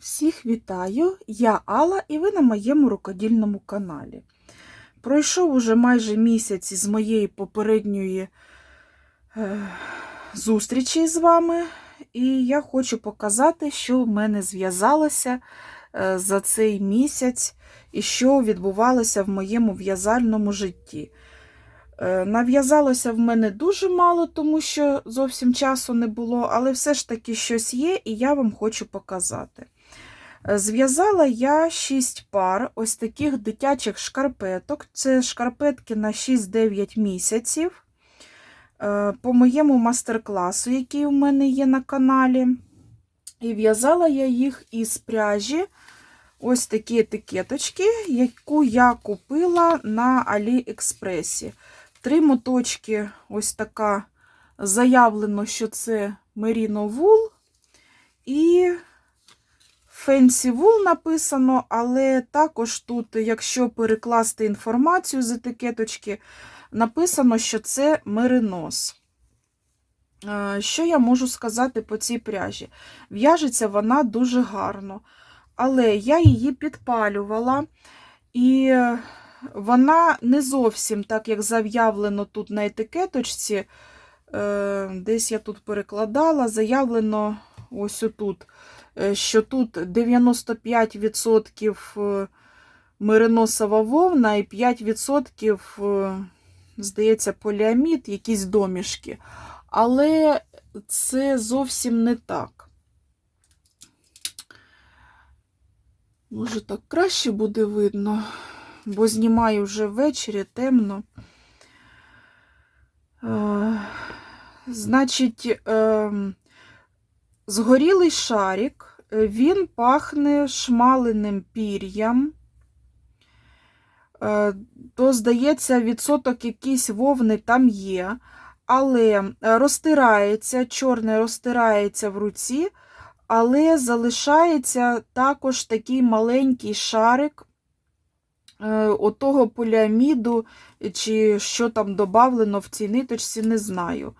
Всіх вітаю! Я Алла і ви на моєму рукодільному каналі. Пройшов уже майже місяць із моєї попередньої е, зустрічі з вами, і я хочу показати, що в мене зв'язалося е, за цей місяць і що відбувалося в моєму в'язальному житті. Е, Нав'язалося в мене дуже мало, тому що зовсім часу не було, але все ж таки щось є, і я вам хочу показати. Зв'язала я 6 пар ось таких дитячих шкарпеток. Це шкарпетки на 6-9 місяців. е, По моєму мастер-класу, який у мене є на каналі. І в'язала я їх із пряжі. Ось такі етикеточки, яку я купила на Аліекспресі. Три моточки, ось така заявлено, що це Merino Wool. І Fancy Wool написано, але також тут, якщо перекласти інформацію з етикеточки, написано, що це меринос. Е, Що я можу сказати по цій пряжі? В'яжеться вона дуже гарно, але я її підпалювала, і вона не зовсім так, як заявлено тут на етикеточці. е, Десь я тут перекладала, заявлено ось отут що тут 95% мериносова вовна і 5%, е, здається, поліамід, якісь домішки. Але це зовсім не так. Може, так краще буде видно, бо знімаю вже ввечері, темно. Е, Значить, ем, Згорілий шарик, е, він пахне шмаленим пір'ям, Е, то, здається, відсоток якийсь вовни там є, але е, розтирається, чорне розтирається в руці, але залишається також такий маленький шарик отого поліаміду, чи що там додавлено в цій ниточці, не знаю.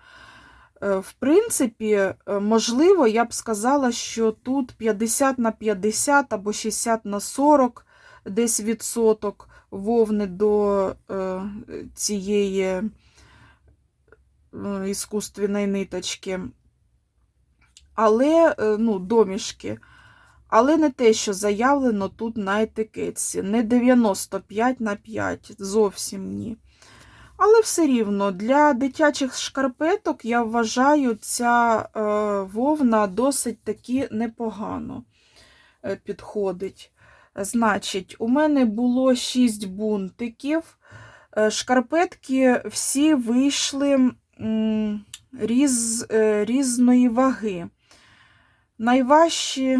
Е, В принципі, е, можливо, я б сказала, що тут 50 на 50 або 60 на 40 десь відсоток вовни до е, цієї іскусственної ниточки. Але, ну, домішки. Але не те, що заявлено тут на етикетці. Не 95 на 5, зовсім ні. Але все рівно для дитячих шкарпеток, я вважаю, ця е, вовна досить таки непогано е, підходить. Значить, у мене було 6 бунтиків. Е, шкарпетки всі вийшли різ, різної ваги. Найважчі,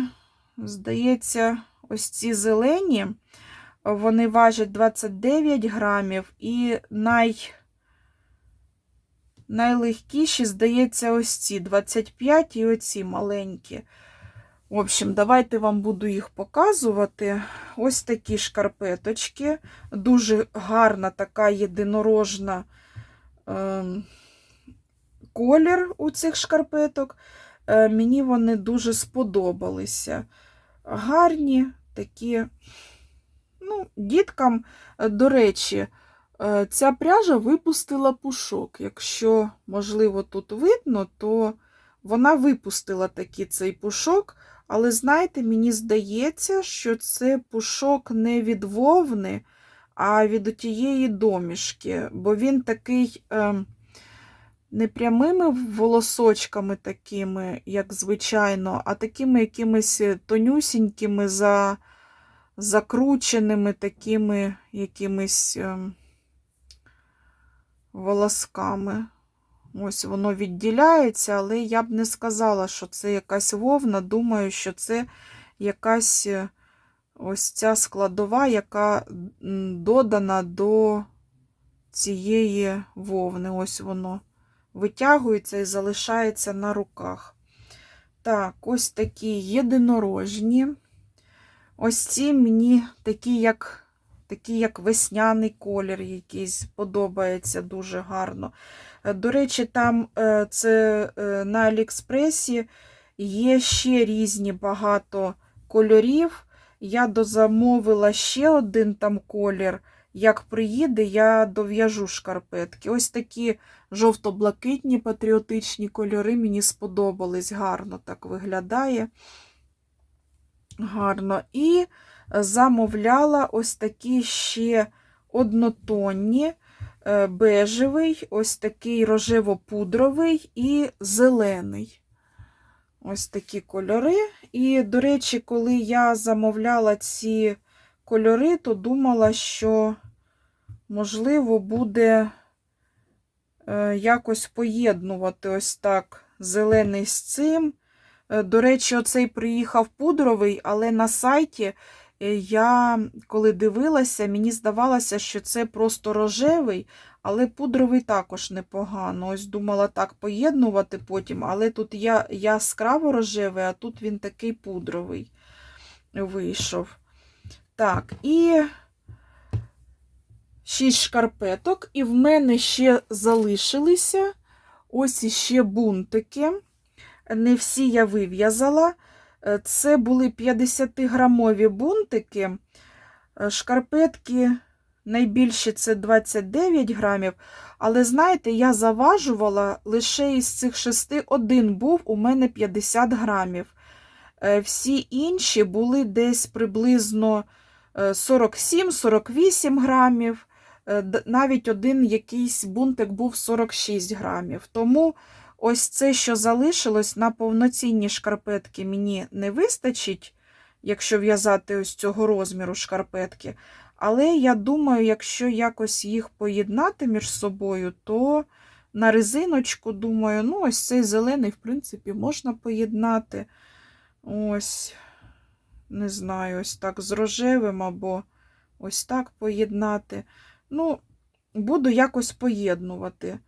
здається, ось ці зелені. Вони важать 29 грамів, і най... найлегкіші, здається, ось ці 25 і оці маленькі. В общем, давайте вам буду їх показувати. Ось такі шкарпеточки. Дуже гарна така єдинорожна е, колір у цих шкарпеток. Е, мені вони дуже сподобалися. Гарні такі. Ну, Діткам, е, до речі, е, ця пряжа випустила пушок. Якщо, можливо, тут видно, то вона випустила такий цей пушок. Але, знаєте, мені здається, що це пушок не від вовни, а від тієї домішки, бо він такий е, не прямими волосочками, такими, як звичайно, а такими якимись тонюсінькими за закрученими такими якимись ем, волосками. Ось воно відділяється, але я б не сказала, що це якась вовна. Думаю, що це якась е, ось ця складова, яка додана до цієї вовни. Ось воно витягується і залишається на руках. Так, ось такі єдинорожні. Ось ці мені такі, як такий, як весняний колір якийсь подобається дуже гарно. Е, До речі, там е, це е, на Аліекспресі є ще різні багато кольорів. Я дозамовила ще один там колір. Як приїде, я дов'яжу шкарпетки. Ось такі жовто-блакитні патріотичні кольори мені сподобались. Гарно так виглядає. Гарно. І замовляла ось такі ще однотонні, е, бежевий, ось такий рожево-пудровий і зелений. Ось такі кольори. І, до речі, коли я замовляла ці кольори, то думала, що, можливо, буде е, якось поєднувати ось так зелений з цим. Е, До речі, оцей приїхав пудровий, але на сайті е, я, коли дивилася, мені здавалося, що це просто рожевий, але пудровий також непогано. Ось думала так поєднувати потім, але тут я яскраво рожевий, а тут він такий пудровий вийшов. Так, і шість шкарпеток, і в мене ще залишилися ось іще бунтики. Не всі я вив'язала. Е, Це були 50-грамові бунтики. Е, Шкарпетки найбільші це 29 грамів. Але знаєте, я заважувала лише із цих шести один був у мене 50 грамів. Е, Всі інші були десь приблизно е, 47-48 грамів. Навіть один якийсь бунтик був 46 грамів. Тому ось це, що залишилось на повноцінні шкарпетки, мені не вистачить, якщо в'язати ось цього розміру шкарпетки. Але я думаю, якщо якось їх поєднати між собою, то на резиночку, думаю, ну, ось цей зелений, в принципі, можна поєднати. Ось, не знаю, ось так з рожевим або ось так поєднати. Ну, буду якось поєднувати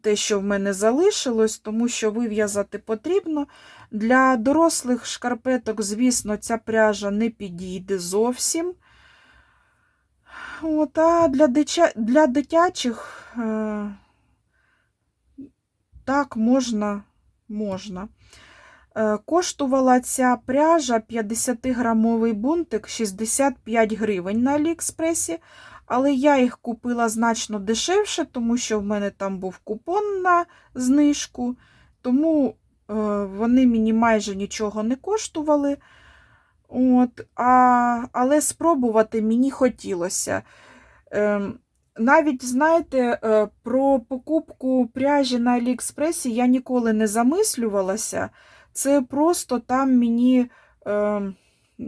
те, що в мене залишилось, тому що вив'язати потрібно. Для дорослих шкарпеток, звісно, ця пряжа не підійде зовсім. От, а для, дича... для дитячих е... так можна. можна. Е, Коштувала ця пряжа 50-грамовий бунтик 65 гривень на Аліекспресі, але я їх купила значно дешевше, тому що в мене там був купон на знижку, тому е, вони мені майже нічого не коштували. От, а, але спробувати мені хотілося. Ем, навіть, знаєте, е, про покупку пряжі на Аліекспресі я ніколи не замислювалася. Це просто там мені, е,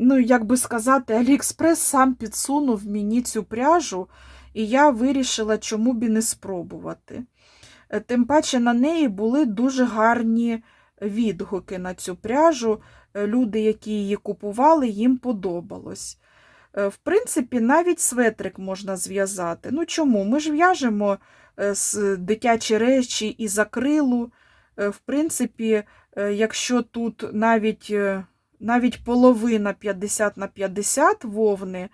ну, як би сказати, Аліекспрес сам підсунув мені цю пряжу, і я вирішила, чому б і не спробувати. Е, Тим паче на неї були дуже гарні відгуки на цю пряжу. Е, Люди, які її купували, їм подобалось. Е, В принципі, навіть светрик можна зв'язати. Ну чому? Ми ж в'яжемо дитячі речі із акрилу. Е, В принципі, якщо тут навіть, навіть половина 50 на 50 вовни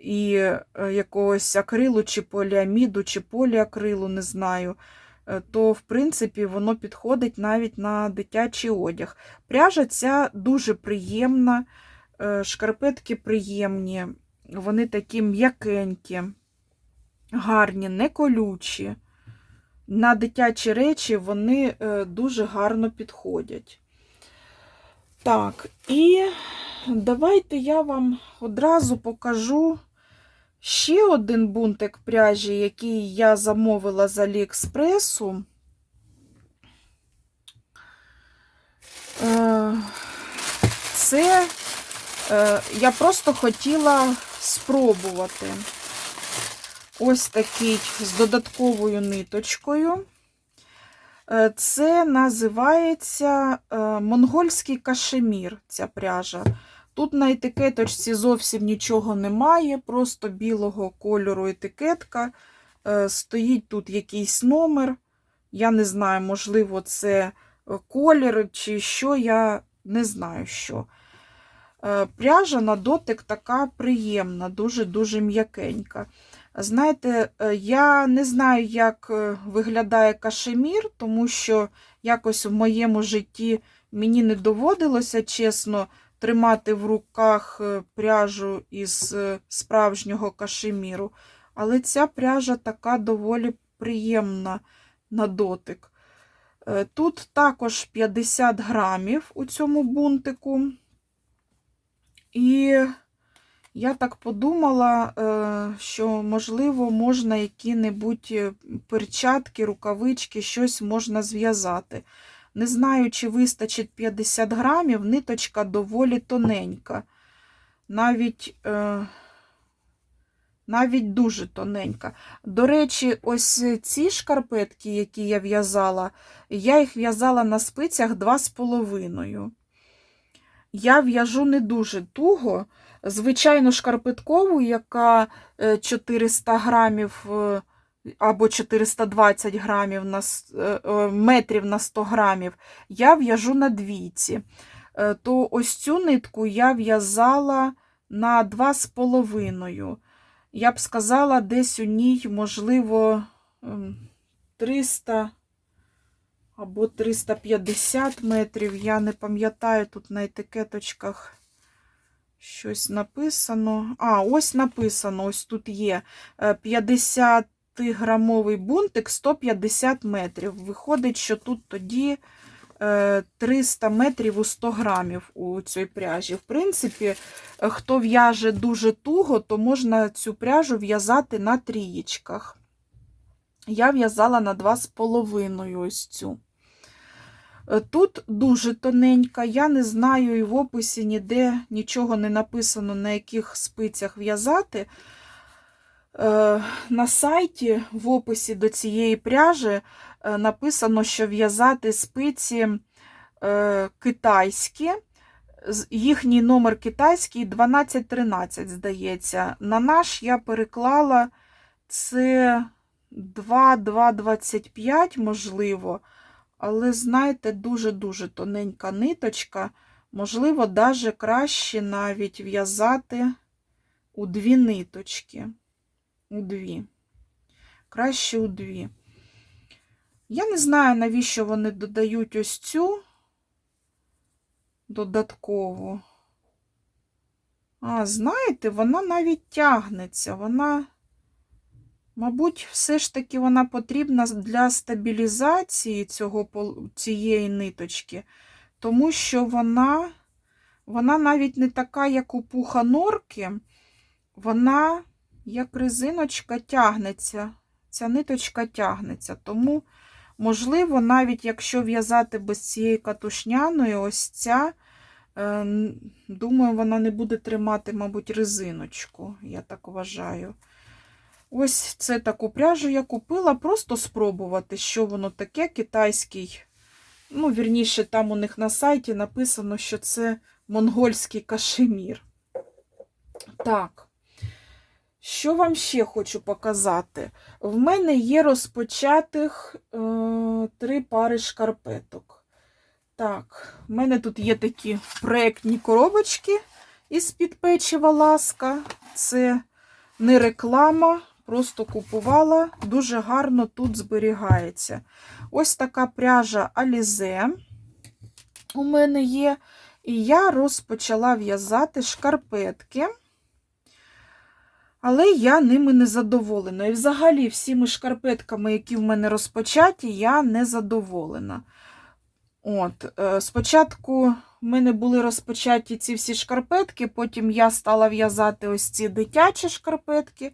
і е, якогось акрилу, чи поліаміду, чи поліакрилу, не знаю, е, то в принципі воно підходить навіть на дитячий одяг. Пряжа ця дуже приємна, е, шкарпетки приємні, вони такі м'якенькі, гарні, не колючі. На дитячі речі вони дуже гарно підходять. Так, і давайте я вам одразу покажу ще один бунтик пряжі, який я замовила з Аліекспресу. Е, Це е, я просто хотіла спробувати. Ось такий з додатковою ниточкою. Е, Це називається е, монгольський кашемір, ця пряжа. Тут на етикеточці зовсім нічого немає, просто білого кольору етикетка. Е, Стоїть тут якийсь номер. Я не знаю, можливо, це колір чи що, я не знаю що. Пряжа на дотик така приємна, дуже-дуже м'якенька. Знаєте, е, я не знаю, як е, виглядає кашемір, тому що якось в моєму житті мені не доводилося, чесно, тримати в руках е, пряжу із справжнього кашеміру. Але ця пряжа така доволі приємна на дотик. Тут також 50 грамів у цьому бунтику. І я так подумала, е, що, можливо, можна які-небудь е, перчатки, рукавички, щось можна зв'язати. Не знаю, чи вистачить 50 грамів, ниточка доволі тоненька. Навіть, е, навіть дуже тоненька. До речі, ось ці шкарпетки, які я в'язала, я їх в'язала на спицях 2,5. Я в'яжу не дуже туго. Звичайно, шкарпеткову, яка е, 400 грамів е, або 420 грамів на, е, е, метрів на 100 грамів, я в'яжу на двійці. Е, То ось цю нитку я в'язала на 2,5. Я б сказала, десь у ній, можливо, ем, 300 або 350 метрів. Я не пам'ятаю, тут на етикеточках щось написано. А, ось написано, ось тут є 50-грамовий бунтик 150 метрів. Виходить, що тут тоді е, 300 метрів у 100 грамів у цій пряжі. В принципі, е, хто в'яже дуже туго, то можна цю пряжу в'язати на трієчках. Я в'язала на 2,5 ось цю. Е, Тут дуже тоненька, я не знаю і в описі ніде нічого не написано, на яких спицях в'язати. Е, На сайті в описі до цієї пряжі е, написано, що в'язати спиці китайські. Їхній номер китайський 1213, здається. На наш я переклала це 2,225, можливо. Але, знаєте, дуже-дуже тоненька ниточка. Можливо, даже краще навіть в'язати у дві ниточки. У дві. Краще у дві. Я не знаю, навіщо вони додають ось цю додаткову. А, знаєте, вона навіть тягнеться. Вона, мабуть, все ж таки вона потрібна для стабілізації цього, цієї ниточки, тому що вона, вона навіть не така, як у пуха норки, вона, як резиночка, тягнеться. Ця ниточка тягнеться. Тому, можливо, навіть якщо в'язати без цієї катушняної, ось ця. Е, Думаю, вона не буде тримати, мабуть, резиночку, я так вважаю. Ось це таку пряжу я купила, просто спробувати, що воно таке, китайський. Ну, вірніше, там у них на сайті написано, що це монгольський кашемір. Так, що вам ще хочу показати? В мене є розпочатих е, три пари шкарпеток. Так, в мене тут є такі проєктні коробочки із-під печива ласка. Це не реклама, просто купувала. Дуже гарно тут зберігається. Ось така пряжа Alize у мене є. І я розпочала в'язати шкарпетки. Але я ними не задоволена. І взагалі всіми шкарпетками, які в мене розпочаті, я не задоволена. От, е, спочатку в мене були розпочаті ці всі шкарпетки, потім я стала в'язати ось ці дитячі шкарпетки.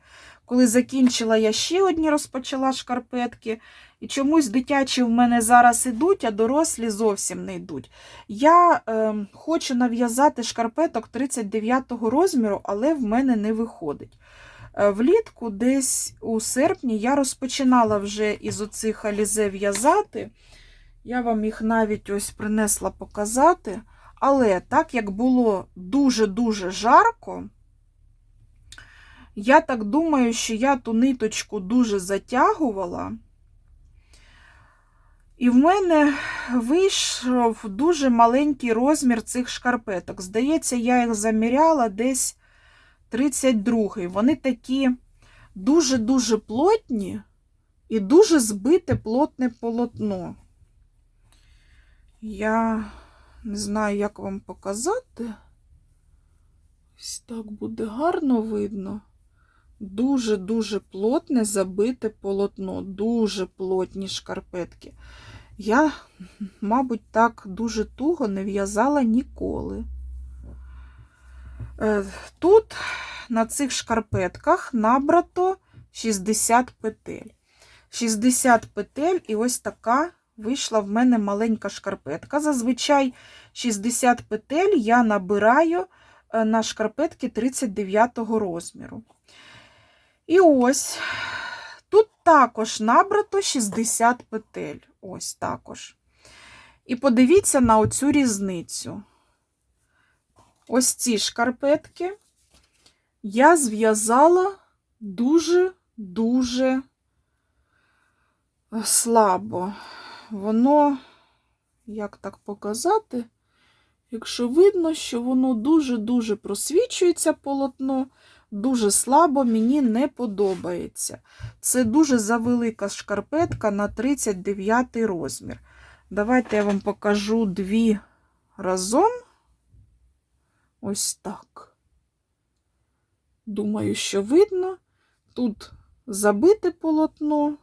Коли закінчила, я ще одні розпочала шкарпетки. І чомусь дитячі в мене зараз ідуть, а дорослі зовсім не йдуть. Я е, хочу нав'язати шкарпеток 39 розміру, але в мене не виходить. Е, Влітку, десь у серпні, я розпочинала вже із оцих алізе в'язати. Я вам їх навіть ось принесла показати. Але так як було дуже-дуже жарко, я так думаю, що я ту ниточку дуже затягувала. І в мене вийшов дуже маленький розмір цих шкарпеток. Здається, я їх заміряла десь 32-й. Вони такі дуже-дуже плотні і дуже збите плотне полотно. Я не знаю, як вам показати. Ось так буде гарно видно. Дуже-дуже плотне забите полотно, дуже плотні шкарпетки. Я, мабуть, так дуже туго не в'язала ніколи. Е, Тут на цих шкарпетках набрато 60 петель. 60 петель, і ось така вийшла в мене маленька шкарпетка. Зазвичай 60 петель я набираю е, на шкарпетки 39 розміру. І ось тут також набрато 60 петель. Ось також. І подивіться на оцю різницю. Ось ці шкарпетки я зв'язала дуже-дуже слабо. Воно, як так показати, якщо видно, що воно дуже-дуже просвічується полотно, дуже слабо, мені не подобається. Це дуже завелика шкарпетка на 39 розмір. Давайте я вам покажу дві разом. Ось так. Думаю, що видно. Тут забите полотно,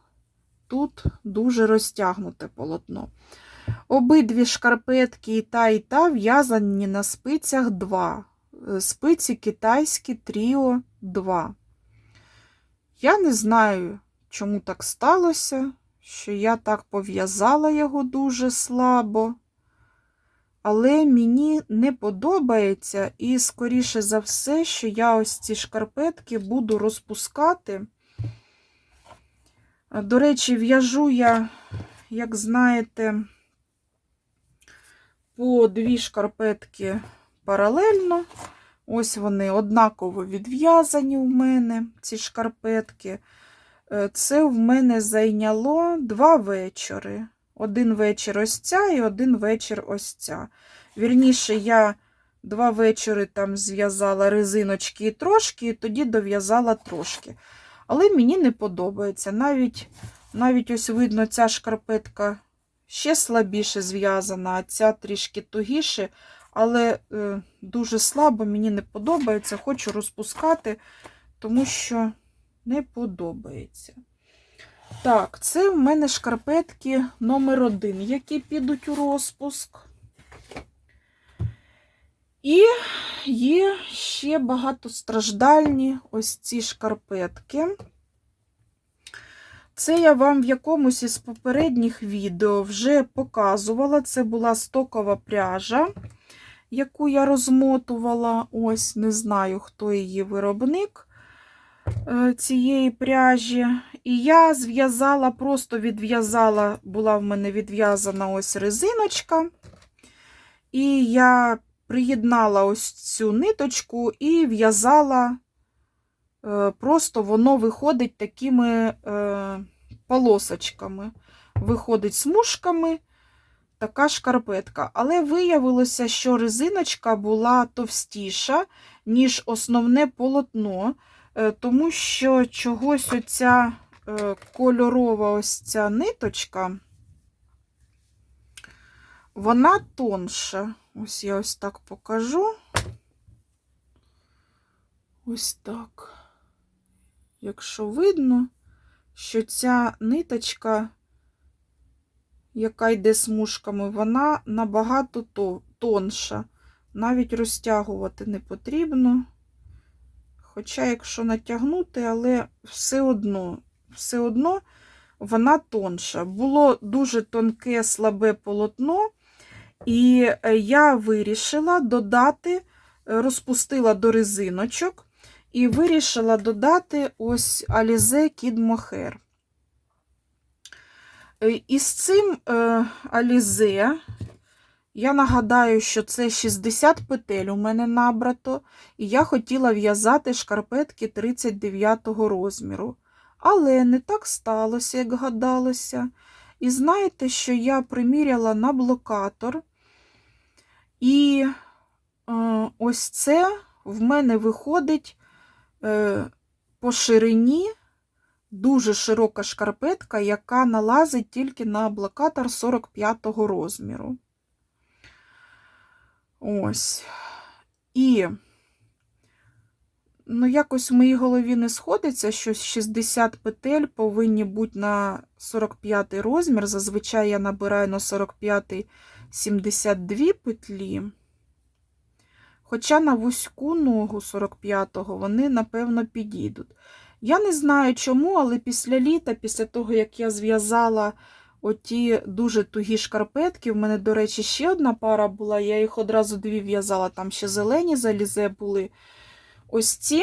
тут дуже розтягнуте полотно. Обидві шкарпетки і та, і та в'язані на спицях 2. Спиці китайські Тріо 2. Я не знаю, чому так сталося, що я так пов'язала його дуже слабо. Але мені не подобається, і, скоріше за все, що я ось ці шкарпетки буду розпускати. До речі, в'яжу я, як знаєте, по дві шкарпетки паралельно. Ось вони однаково відв'язані у мене, ці шкарпетки. Е, Це в мене зайняло два вечори. Один вечір ось ця і один вечір ось ця. Вірніше, я два вечори там зв'язала резиночки і трошки, і тоді дов'язала трошки. Але мені не подобається. Навіть навіть ось видно, ця шкарпетка ще слабіше зв'язана, а ця трішки тугіше, але е, дуже слабо, мені не подобається. Хочу розпускати, тому що не подобається. Так, це в мене шкарпетки номер один, які підуть у розпуск. І є ще багатостраждальні ось ці шкарпетки. Це я вам в якомусь із попередніх відео вже показувала. Це була стокова пряжа, яку я розмотувала. Ось, не знаю, хто її виробник е, цієї пряжі. І я зв'язала, просто відв'язала, була в мене відв'язана ось резиночка. І я приєднала ось цю ниточку і в'язала, е, просто воно виходить такими е, полосочками. Виходить смужками така шкарпетка. Але виявилося, що резиночка була товстіша, ніж основне полотно, е, тому що чогось оця кольорова ось ця ниточка, вона тонша. Ось я ось так покажу. Ось так. Якщо видно, що ця ниточка, яка йде смужками, вона набагато тонша. Навіть розтягувати не потрібно. Хоча, якщо натягнути, але все одно, все одно вона тонша. Було дуже тонке, слабе полотно. І е, я вирішила додати, е, розпустила до резиночок і вирішила додати ось Alize Kid Mohair. Е, І з цим Alize, я нагадаю, що це 60 петель у мене набрато, і я хотіла в'язати шкарпетки 39 розміру. Але не так сталося, як гадалося. І знаєте, що я приміряла на блокатор. І е, ось це в мене виходить е, по ширині дуже широка шкарпетка, яка налазить тільки на блокатор 45-го розміру. Ось. І ну, якось в моїй голові не сходиться, що 60 петель повинні бути на 45 розмір. Зазвичай я набираю на 45 72 петлі. Хоча на вузьку ногу 45-го вони, напевно, підійдуть. Я не знаю чому, але після літа, після того, як я зв'язала оті дуже тугі шкарпетки, в мене, до речі, ще одна пара була, я їх одразу дві в'язала, там ще зелені залізе були. Ось ці,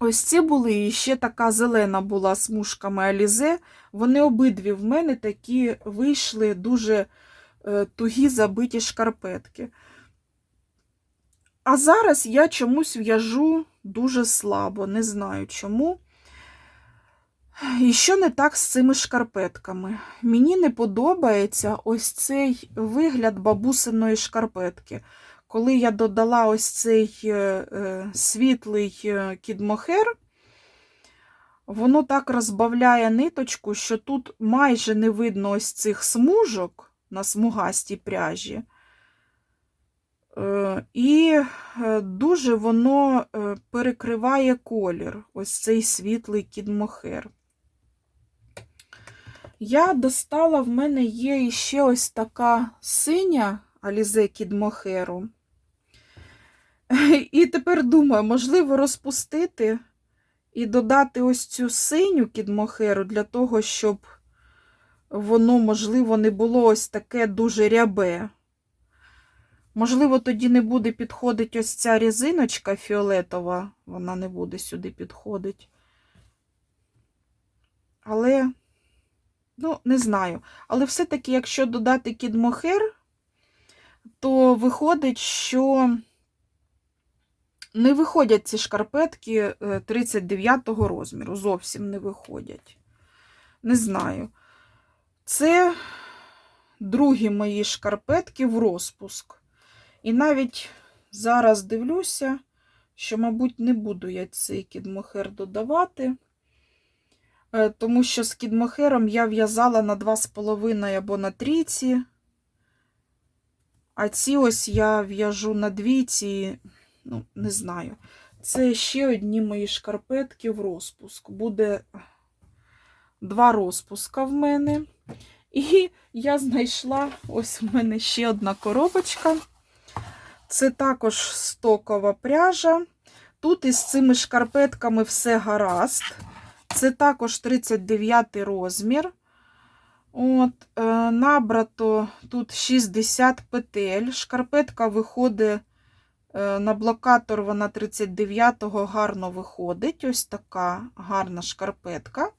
ось ці були, і ще така зелена була з мушками Алізе. Вони обидві в мене такі вийшли дуже е, тугі забиті шкарпетки. А зараз я чомусь в'яжу дуже слабо, не знаю чому. І що не так з цими шкарпетками? Мені не подобається ось цей вигляд бабусиної шкарпетки. Коли я додала ось цей е, е, світлий е, кідмохер, воно так розбавляє ниточку, що тут майже не видно ось цих смужок на смугастій пряжі. Е, І е, дуже воно е, перекриває колір, ось цей світлий кідмохер. Я достала, в мене є ще ось така синя Алізе кідмохеру. І тепер думаю, можливо, розпустити і додати ось цю синю кідмохеру для того, щоб воно, можливо, не було ось таке дуже рябе. Можливо, тоді не буде підходити ось ця різиночка фіолетова, вона не буде сюди підходити. Але, ну, не знаю. Але все-таки, якщо додати кідмохер, то виходить, що не виходять ці шкарпетки 39-го розміру. Зовсім не виходять. Не знаю. Це другі мої шкарпетки в розпуск. І навіть зараз дивлюся, що, мабуть, не буду я цей кідмохер додавати, е, тому що з кідмохером я в'язала на 2,5 або на трійці, а ці ось я в'яжу на двійці, ну, не знаю. Це ще одні мої шкарпетки в розпуск. Буде два розпуска в мене. І я знайшла ось у мене ще одна коробочка. Це також стокова пряжа. Тут із цими шкарпетками все гаразд. Це також 39 розмір. От, е, Набрато тут 60 петель. Шкарпетка виходить е, на блокатор, вона 39-го гарно виходить. Ось така гарна шкарпетка.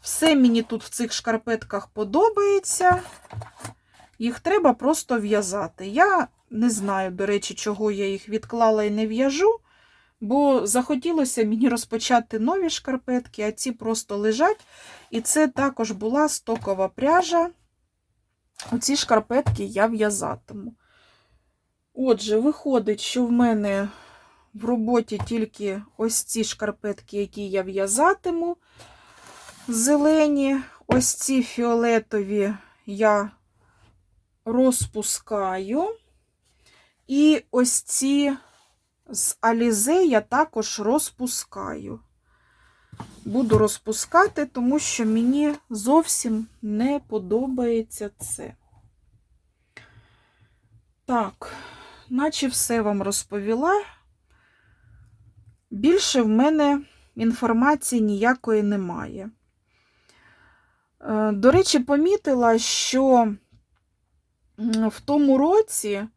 Все мені тут в цих шкарпетках подобається. Їх треба просто в'язати. Я не знаю, до речі, чого я їх відклала і не в'яжу, бо захотілося мені розпочати нові шкарпетки, а ці просто лежать. І це також була стокова пряжа. Оці шкарпетки я в'язатиму. Отже, виходить, що в мене в роботі тільки ось ці шкарпетки, які я в'язатиму. Зелені, ось ці фіолетові я розпускаю. І ось ці з Алізе я також розпускаю. Буду розпускати, тому що мені зовсім не подобається це. Так, наче все вам розповіла. Більше в мене інформації ніякої немає. Е, До речі, помітила, що в тому році, е,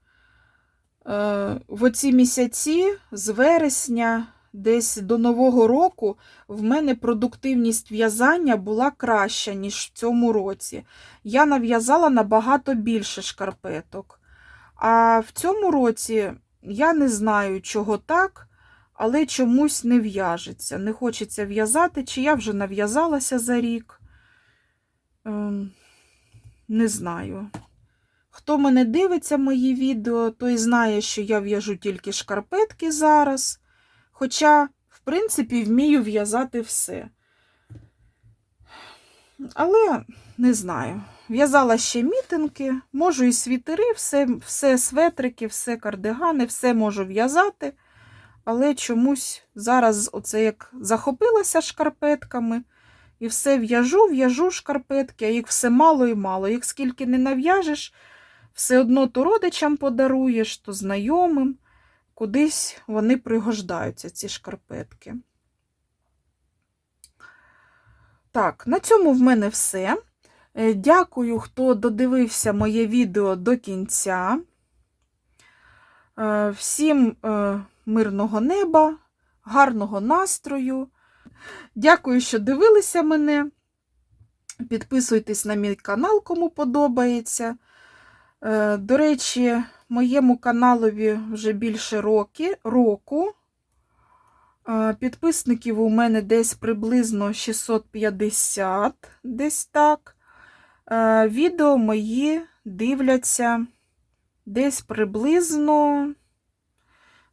в оці місяці, з вересня, десь до Нового року, в мене продуктивність в'язання була краща, ніж в цьому році. Я нав'язала набагато більше шкарпеток. А в цьому році я не знаю, чого так, але чомусь не в'яжеться. Не хочеться в'язати, чи я вже нав'язалася за рік. Ем, Не знаю. Хто мене дивиться мої відео, той знає, що я в'яжу тільки шкарпетки зараз. Хоча, в принципі, вмію в'язати все. Але не знаю. В'язала ще мітинки, можу і світери, все, все светрики, все кардигани, все можу в'язати. але чомусь зараз оце як захопилася шкарпетками і все в'яжу, в'яжу шкарпетки, а їх все мало і мало. Їх скільки не нав'яжеш, все одно то родичам подаруєш, то знайомим. Кудись вони пригождаються, ці шкарпетки. Так, на цьому в мене все. Е, Дякую, хто додивився моє відео до кінця. Е, Всім е, мирного неба, гарного настрою. Дякую, що дивилися мене. Підписуйтесь на мій канал, кому подобається. Е, До речі, моєму каналові вже більше роки, року. Е, Підписників у мене десь приблизно 650, десь так. Е, Відео мої дивляться десь приблизно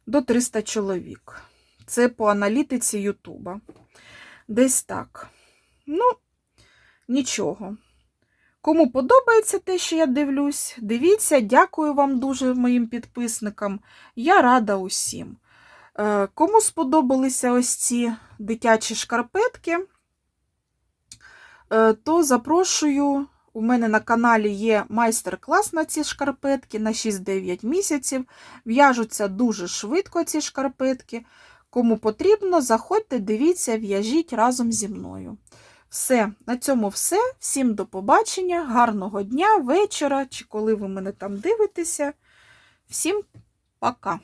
до 300 чоловік. Це по аналітиці Ютуба. Десь так. Ну, нічого. Кому подобається те, що я дивлюсь, дивіться, дякую вам дуже моїм підписникам. Я рада усім. Е, Кому сподобалися ось ці дитячі шкарпетки, е, то запрошую. У мене на каналі є майстер-клас на ці шкарпетки на 6-9 місяців. В'яжуться дуже швидко ці шкарпетки. Кому потрібно, заходьте, дивіться, в'яжіть разом зі мною. Все, на цьому все. Всім до побачення, гарного дня, вечора, чи коли ви мене там дивитеся. Всім пока!